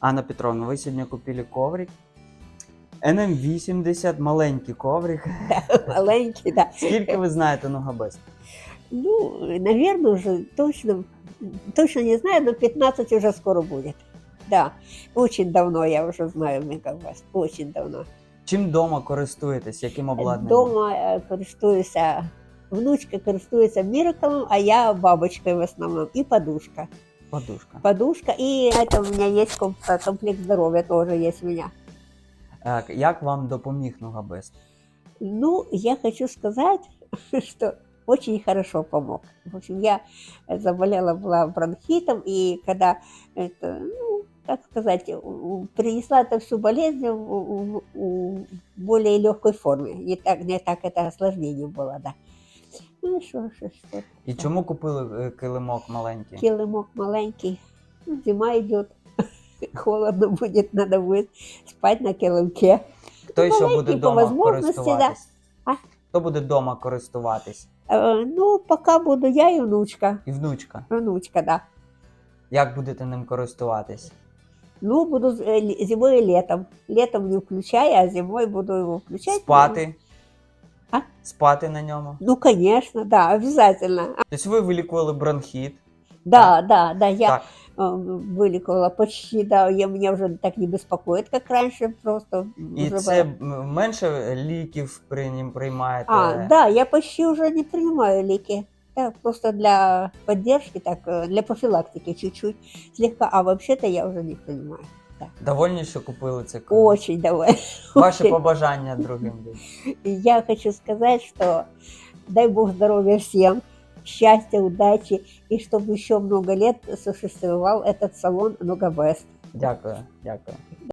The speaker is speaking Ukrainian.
Анна Петровна, вы сегодня купили коврик. NM80, маленький коврик. Маленький, да. Скільки ви знаєте Ногабест? Ну, наверное, уже точно, точно не знаю, но 15 уже скоро будет. Да, очень давно я уже знаю Мегавест, очень давно. Чим вдома користуєтесь? Яким обладнанням? Дома е, користуюся, внучка користується Мираколом, а я бабочкой в основном, и подушка. Подушка. Подушка, и это у меня есть комп- комплект здоровья, тоже есть у меня. Так, як вам допоміг Ногабест? Ну, я хочу сказать, что очень хорошо помог. В общем, я заболела была бронхитом, и когда это, ну, как сказать, принесла эту всю болезнь в, в- в более легкой форме. Не так, не так это осложнение было, да. Ну, что, что, что. І чому купили е, килимок маленький? Килимок маленький, ну, зима идет, холодно будет, надо будет спать на килимке. Хто ще буде маленький, по вдома возможності, да. користуватись? А? Хто буде вдома користуватись? Э, Ну, пока буду я и внучка. І внучка. Внучка, да. Як будете ним користуватись? Ну, буду з- ле- зимой и летом. Летом не включаю, а зимой буду его включать. Спати? А? Спати на ньому? Ну, конечно, да, обязательно. А, Тобто ви вилікували бронхіт. Да, да, да, я Так. э, вылечила почти, да, я, меня уже так не беспокоит, как раньше, просто І уже це было. м, менше ліків прийм- приймаєте. А, да, я почти уже не принимаю леки. Да, просто для поддержки, так, э, для профилактики чуть-чуть, слегка, а вообще-то я уже не принимаю. Довольні, що купили це килим? Очень. Ваші очень. побажання другим людям. И Я хочу сказать, что дай Бог здоровья всем, счастья, удачи, и чтобы еще много лет существовал этот салон Ногавест. Дякую, дякую.